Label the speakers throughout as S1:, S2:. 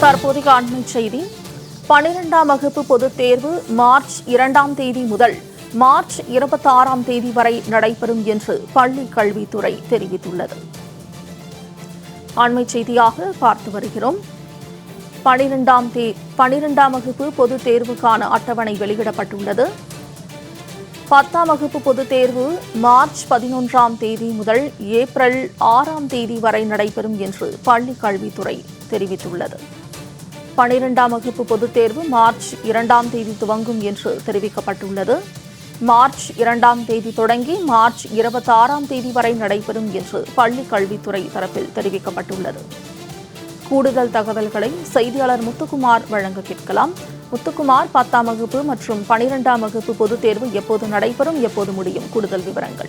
S1: தற்போதைய அண்மை செய்தி. பனிரெண்டாம் வகுப்பு பொதுத் தேர்வு மார்ச் இரண்டாம் தேதி முதல் மார்ச் இருபத்தாறாம் தேதி வரை நடைபெறும் என்று பள்ளி கல்வித்துறை தெரிவித்துள்ளது. ஆண்மைச் செய்தியாக பார்த்து வருகிறோம். பனிரெண்டாம் தே பனிரெண்டாம் வகுப்பு பொதுத் தேர்வுக்கான அட்டவணை வெளியிடப்பட்டுள்ளது. பத்தாம் வகுப்பு பொதுத் தேர்வு மார்ச் பதினொன்றாம் தேதி முதல் ஏப்ரல் ஆறாம் தேதி வரை நடைபெறும் என்று பள்ளி கல்வித்துறை தெரிவித்துள்ளது. பனிரெண்டாம் வகுப்பு பொதுத் தேர்வு மார்ச் இரண்டாம் தேதி துவங்கும் என்று தெரிவிக்கப்பட்டுள்ளது. மார்ச் இரண்டாம் தேதி தொடங்கி மார்ச் இருபத்தாறாம் தேதி வரை நடைபெறும் என்று பள்ளி கல்வித்துறை தரப்பில் தெரிவிக்கப்பட்டுள்ளது. கூடுதல் தகவல்களை செய்தியாளர் முத்துக்குமார் வழங்க கேட்கலாம். முத்துக்குமார் பத்தாம் வகுப்பு மற்றும் பனிரெண்டாம் வகுப்பு பொதுத் தேர்வு எப்போது நடைபெறும் எப்போது முடியும்? கூடுதல் விவரங்கள்.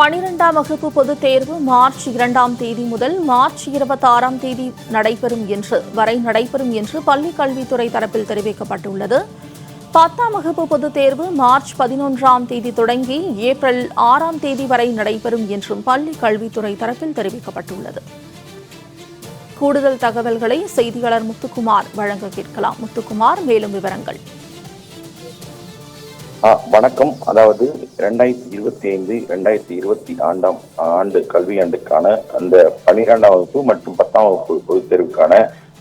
S1: பனிரெண்டாம் வகுப்பு பொதுத் தேர்வு மார்ச் இரண்டாம் தேதி முதல் மார்ச் இருபத்தாறாம் தேதி நடைபெறும் என்று வரை நடைபெறும் என்று பள்ளி கல்வித்துறை தரப்பில் தெரிவிக்கப்பட்டுள்ளது. பத்தாம் வகுப்பு பொதுத் தேர்வு மார்ச் பதினொன்றாம் தேதி தொடங்கி ஏப்ரல் ஆறாம் தேதி வரை நடைபெறும் என்றும் பள்ளி கல்வித்துறை தரப்பில் தெரிவிக்கப்பட்டுள்ளது. கூடுதல் தகவல்களை செய்தியாளர் முத்துக்குமார் வழங்க கேட்கலாம். முத்துக்குமார் மேலும் விவரங்கள்.
S2: வணக்கம். அதாவது ரெண்டாயிரத்தி இருபத்தி ஐந்து ரெண்டாயிரத்தி இருபத்தி ஆண்டாம் ஆண்டு கல்வியாண்டுக்கான அந்த பன்னிரெண்டாம் வகுப்பு மற்றும் பத்தாம் வகுப்பு பொதுத் தேர்வுக்கான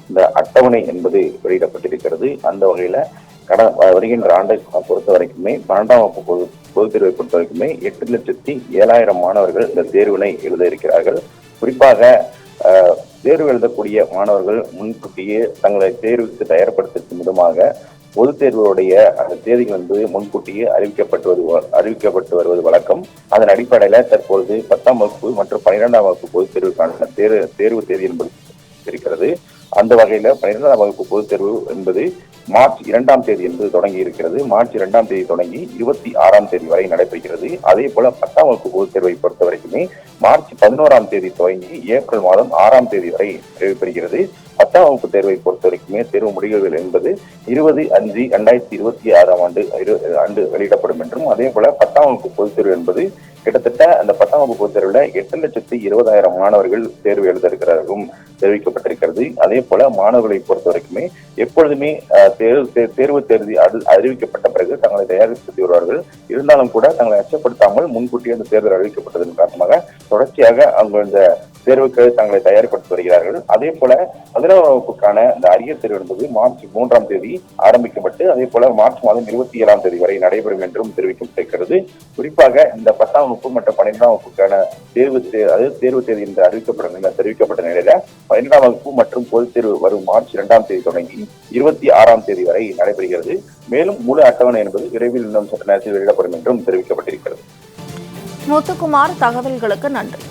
S2: இந்த அட்டவணை என்பது வெளியிடப்பட்டிருக்கிறது. அந்த வகையில கட வருகின்ற ஆண்டை பொறுத்த வரைக்குமே பன்னெண்டாம் வகுப்பு பொது பொதுத் தேர்வை பொறுத்த வரைக்குமே எட்டு லட்சத்தி ஏழாயிரம் மாணவர்கள் இந்த தேர்வினை எழுத இருக்கிறார்கள். குறிப்பாக தேர்வு எழுதக்கூடிய மாணவர்கள் முன்கூட்டியே தங்களை தேர்வுக்கு தயார்படுத்தும் விதமாக பொதுத் தேர்வுடைய அந்த தேதிகள் என்பது முன்கூட்டியே அறிவிக்கப்பட்டு வருவ- அறிவிக்கப்பட்டு வருவது வழக்கம். அதன் அடிப்படையில தற்பொழுது பத்தாம் வகுப்பு மற்றும் பன்னிரெண்டாம் வகுப்பு பொதுத் தேர்வுக்கான தேர்வு தேர்வு தேதி என்பது இருக்கிறது. அந்த வகையில பன்னிரெண்டாம் வகுப்பு பொதுத் தேர்வு என்பது மார்ச் இரண்டாம் தேதி என்பது தொடங்கி இருக்கிறது. மார்ச் இரண்டாம் தேதி தொடங்கி இருபத்தி ஆறாம் தேதி வரை நடைபெறுகிறது. அதே போல பத்தாம் வகுப்பு பொதுத் தேர்வை பொறுத்த வரைக்குமே மார்ச் பதினோராம் தேதி துவங்கி ஏப்ரல் மாதம் ஆறாம் தேதி வரை நிறைவுபெறுகிறது பத்தாம் வகுப்பு தேர்வை பொறுத்த வரைக்குமே தேர்வு முடிவுகள் என்பது இருபது அஞ்சு இரண்டாயிரத்தி இருபத்தி ஆறாம் ஆண்டு ஆண்டு வெளியிடப்படும் என்றும் அதே போல பத்தாம் வகுப்பு பொதுத் தேர்வு என்பது கிட்டத்தட்ட அந்த பத்தாம் வகுப்பு பொதுத் தேர்வுல எட்டு லட்சத்தி இருபதாயிரம் மாணவர்கள் தேர்வு எழுத இருக்கிறார்களும் தெரிவிக்கப்பட்டிருக்கிறது. அதே போல மாணவர்களை பொறுத்த வரைக்குமே எப்பொழுதுமே தேர்வு தே- தேர்வு தேர்வு அறிவிக்கப்பட்ட பிறகு தங்களை தயாரித்து வருவார்கள். இருந்தாலும் கூட தங்களை அச்சப்படுத்தாமல் முன்கூட்டியே அந்த தேர்தல் அறிவிக்கப்பட்டதன் காரணமாக தொடர்ச்சியாக அவங்க இந்த தேர்வுக்கு தங்களை தயார்படுத்தி வருகிறார்கள். அதே போல பதினோரு வகுப்புக்கான இந்த அரியர் தேர்வு என்பது மார்ச் மூன்றாம் தேதி ஆரம்பிக்கப்பட்டு அதே போல மார்ச் மாதம் இருபத்தி ஏழாம் தேதி வரை நடைபெறும் என்றும் தெரிவிக்கப்பட்டிருக்கிறது. குறிப்பாக இந்த பத்தாம் வகுப்பு மற்றும் பன்னிரெண்டாம் வகுப்புக்கான தேர்வு அதாவது தேர்வு தேதி என்று அறிவிக்கப்பட்ட நிலை தெரிவிக்கப்பட்ட நிலையில பன்னிரெண்டாம் வகுப்பு மற்றும் பொதுத் தேர்வு வரும் மார்ச் இரண்டாம் தேதி தொடங்கி இருபத்தி ஆறாம் தேதி வரை நடைபெறுகிறது. மேலும் முழு அட்டவணை என்பது விரைவில் இன்னும் சற்று நேரத்தில் வெளியிடப்படும் என்றும் தெரிவிக்கப்பட்டிருக்கிறது.
S1: முத்துக்குமார் தகவல்களுக்கு நன்றி.